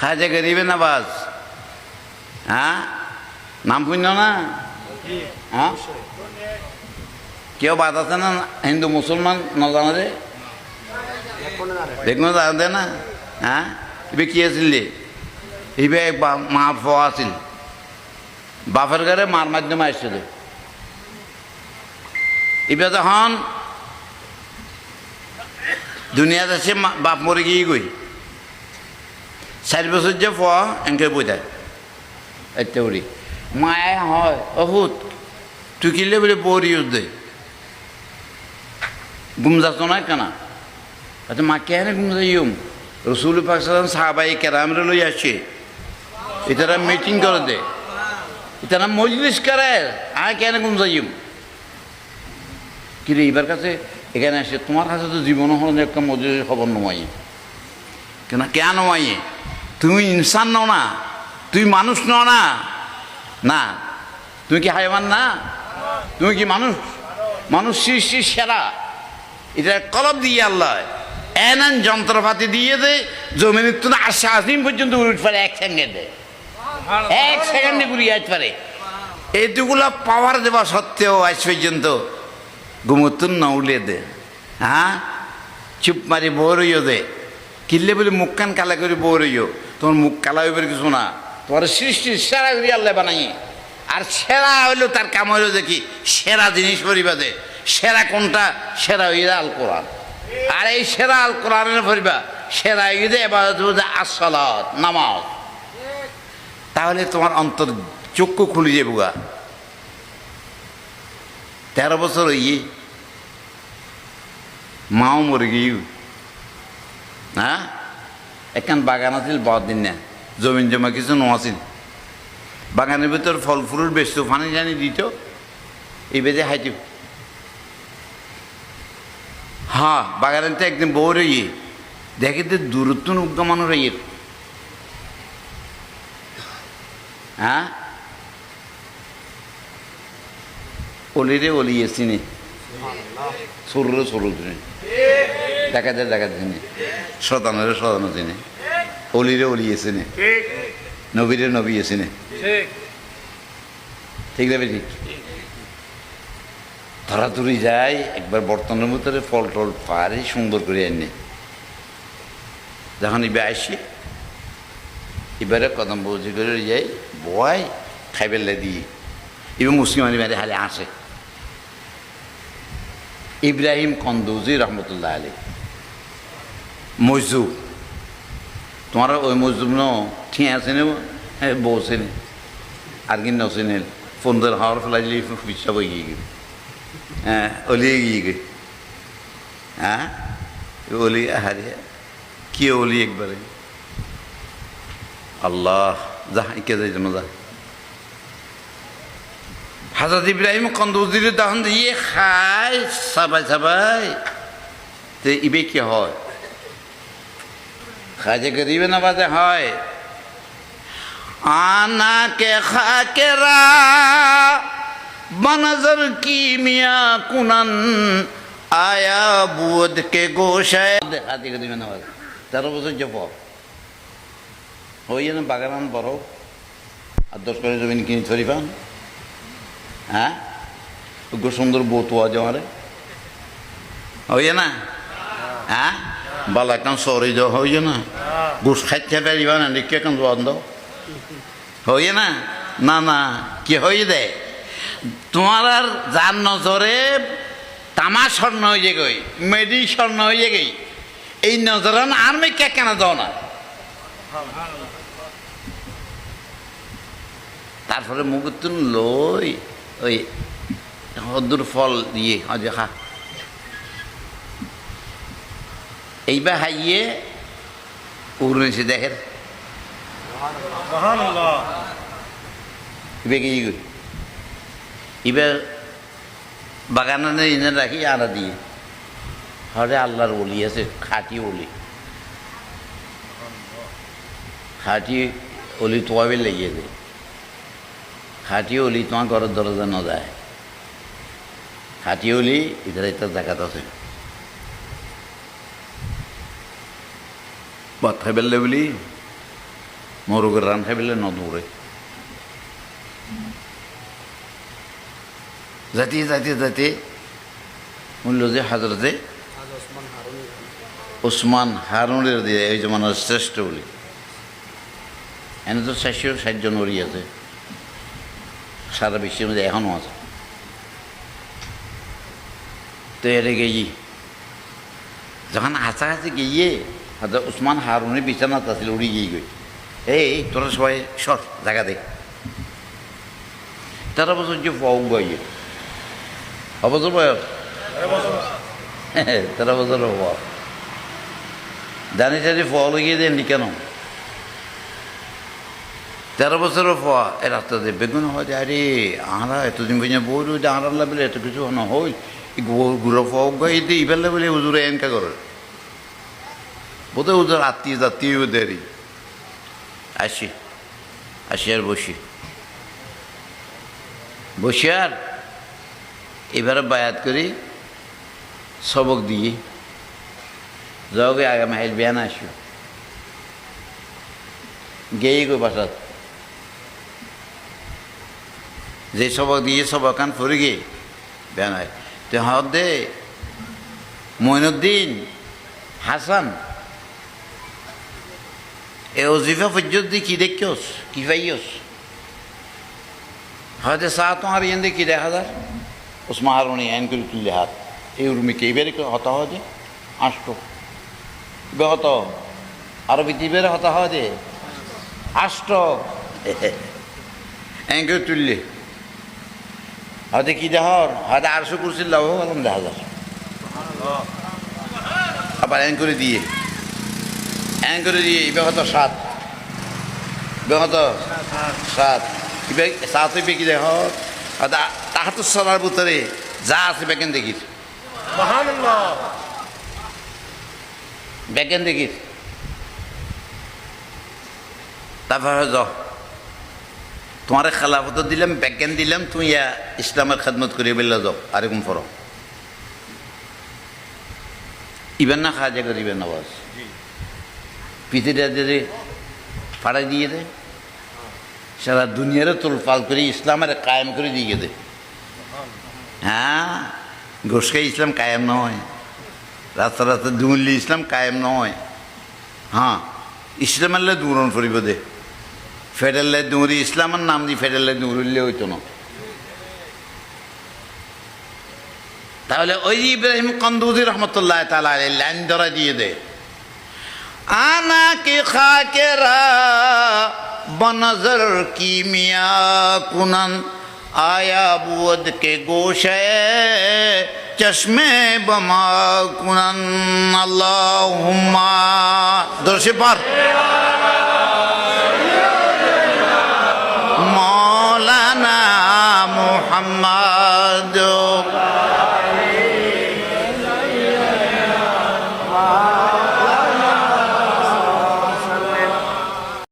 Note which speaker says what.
Speaker 1: খাজা গরিবে নবাজ হ্যাঁ? নাম শুন না? হ্যাঁ? কেউ বাদ আছে না হিন্দু মুসলমান নজানারে দেখুন জানে না? হ্যাঁ? ইবে কি আছিল ইবে মা ফ আছিল। বাপের ঘরে মার মাধ্যমে আসছিল। ইবে তখন দুনিয়াত মা- বাপ মরে গিয়ে গই। চাৰি বছৰ যে পোৱা, এনেকৈ বৈ থাকে এতিয়া উৰি মায়ে হয়, অহুত টুকিলে বোলে পৰি দে যাচ্ছ নাই কেনা। আচ্ছা মা কেন গুম যাইম রসুল পাকিস্তান সাহাবাই কেরামরে লই আসছে এটারা মিটিং করে দে এটারা মজলিস করে আর কেন গুম যাইম কিরে এবার কাছে এখানে আসে তোমার কাছে তো জীবন হল একটা মজলিস খবর নমাই কেন কেন নমাইয়ে তুমি ইনসান নও না তুই মানুষ নও না। না তুমি কি হাইওয়ান না? তুমি কি মানুষ? মানুষ সৃষ্টির সেরা। এটা কলব দিয়ে আল্লাহ। এনান যন্ত্রপাতি দিয়ে দে জমিনের তো আসে আসিম পর্যন্ত উঠতে পারে এক সেকেন্ডে। এক সেকেন্ডে ঘুরিয়ে আসতে পারে। এইটুকুলা পাওয়ার দেওয়া সত্ত্বেও আজ পর্যন্ত ঘুমতুন না উলে দে। হ্যাঁ? চুপ মারি বৌরইও দে। কিনলে বলে মুখ কান কালা করে বৌরইও তোমার মুখ কালা হইবার কিছু না। তোমার সৃষ্টির সেরা করি আল্লাহ বানাই, আর সেরা হইল তার কাম হইল দেখি সেরা জিনিস পরিবা দে সেরা কোনটা? সেরা হইলে আল কোরআন। আর এই সেরা আল কোরআনের পরিবা সেরা হইলে এবার আসলাত নামাজ। তাহলে তোমার অন্তর চক্ষু খুলে যাব গা। তেরো বছর হইয়ে মাও মরে গিয়ে হ্যাঁ? একখান বাগান আছিল বহুত দিন না। জমিন জমা কিছু নোয়াছিল বাগানের ভিতর ফল ফুলের বেশ ফানি জানি দিত, এই বেজে হাইতে। হ্যাঁ বাগানের তো একদিন বউ রইয়ে দেখে তো দূরত্ব উদ্গমানো রইয়ের হ্যাঁ অলিরে অলিয়ে চিনি সরুরে সরু চিনি ডাকাতে ডাকাতে চিনি শতানরে শতানো চিনি অলিরে অলিয়ে চিনি নবীরে নবী চিনি ঠিক না ঠিক ধরাধরি যায় একবার বর্তমানের ভিতরে ফল টল পারে সুন্দর করে এনে যখন ইবে আসি, এবারে কদম বৌজি করে যাই, বয় খাইবেলে দিয়ে। এবার মুসলিমানি মেরে হালে আসে। ইব্রাহিম কন্দৌজি রহমতুল্লাহ আলী মজুব তোমার ওই মজুব ন ঠিক আছে নে হ্যাঁ বসে নে আর কি নসে নে ফোনদের হাওয়ার ফেলাই দিলে পিছা বই গিয়ে হ্যাঁ অলিয়ে গিয়ে গে হ্যাঁ অলি হারে কি অলি একবারে? আল্লাহ যা কে যাই জন্য যা হাজরত ইব্রাহিম কন্দুজির দহন দিয়ে খায় সাবাই সাবাই তো ইবে কি হয় খাজে গরিবে নবাজে হয় আনা কে খাকেরা বনজর কি মিয়া কুনন আয়া বুদ কে গোশায় খাজে গরিবে নবাজ তেরো বছর জপ না বাগান বড় আর দশ করে জমিন কিনে ধরি পান হ্যাঁ? খুব সুন্দর আছে আমারে। হইয়ে না? হ্যাঁ? বালা কান সরি যাও হইয়ে না? গোস খাইতে পারিবা না দেখে কান বন্ধ হইয়ে না? না না, কি হয়ে দে? তোমার আর যার নজরে তামা স্বর্ণ হয়ে গই মেডি স্বর্ণ হয়ে গই, এই নজরান আর মে কে কেন দাও না। তারপরে মুগুতুন লই ওই হদ্দুর ফল দিয়ে হজে খা এইবার হাইয়ে উড়েছে দেখের এবার বাগানে এনে রাখি আনা দিয়ে। হরে আল্লাহর ওলি আছে খাটি ওলি। খাটি ওলি তোয়াবে লেগে দেয় খাটি ওলি তোমার ঘরের দরজা ন যায়। খাটি ওলি ইধার একটা জায়গাত আছে। ভাত খাই পেলে বলি, মরুগের রান খাই খাইলে নদৌড়ে যাতে যাতে যাতে মূল্য যে হাজরতে ওসমান হারুনের দিয়ে এই জমানার শ্রেষ্ঠ বলি এনে তো চারশো ষাট ওরি আছে। সারা বিশ্বের মধ্যে এখনও আছে। তো এটা গেই যখন কাছাকাছি গিয়ে হাজার উসমান হারুনের বিছানাত আছিল, উড়ি গিয়ে গই এই তোরা সবাই সর জায়গা দে। তেরো বছর যে পাও গিয়ে অবসর বয়স? তেরো বছর হওয়া জানি জানি ফল গিয়ে দেননি কেন? তেরো বছরের ফোয়া এ রাস্তাতে বেগুন হয় যে, আরে আঁরা এতদিন বুঝে বই রয়েছে আঁরার লাগলে এত কিছু না, হই গুড়ো ফোয়া গাই দিয়ে ইবেলে বলে হুজুরে এনকা করে। বোধহয় হুজুর আত্মীয় জাতীয় দেরি। আসি আসি আর বসি। বসে আর? এবারে বায়াত করি, সবক দিয়ে যাওগে আগামী হাইল বিয়ান আসিও। গেয়ে গো বাসাত। যে সবক দিয়ে সবক কান ফুরে গে বেয়ান হয় তো হদ মইনুদ্দিন হাসান। এ অজিফা পর্যন্ত কি দেখিওস কি পাইওস হয়তো সা তোমার ইয়ে কি দেখা যায়? উসমা হারুনি আইন করে তুললে হাত এই উর্মি কে এবারে হতা হয় যে আষ্ট হত। আরও পৃথিবীর হতা হয় যে আষ্ট করে তুললে। হয়তো কি দেহর হয়তো আটশো কুরসির লাভ গেলাম দেখা যায় আবার আইন করে দিয়ে। আইন করে দিয়ে এবার হতো সাত। বিগত সাত। কিবা সাত হইবে কি দেখ তাহাতো চলার ভিতরে যা আছে বেকেন দেখির বেকেন দেখির তারপরে যাও তোমার খেলাফত দিলাম বেকেন দিলাম তুমি ইয়া ইসলামের খেদমত করিয়ে বেলা যাও আরেকম ফর ইবেন না খাওয়া জায়গা দিবেন না বাস পিঠিটা দিয়ে ফাড়াই দিয়ে দে সারা দুনিয়ারে তোলপাল করে ইসলামের কায়েম করে দিয়ে দে হ্যাঁ ঘোষকে ইসলাম কায়েম নয়। রাস্তা রাস্তা দুমল্লি ইসলাম কায়েম নয়। হ্যাঁ ইসলামের দূরণ ফুরিব দে ফেডারলে দৌড়ি ইসলামের নাম দিয়ে ফেডারলে দৌড়িলে হইতো না। তাহলে ওই ইব্রাহিম কন্দুজি রহমতুল্লাহ তালা লাইন ধরা দিয়ে দে। আনা কি খাকেরা বনজর কি মিয়া কুনান, আয়া বুদ কে গোশে, চশমে বমা কুনন আল্লাহ দর্শে পার Brahma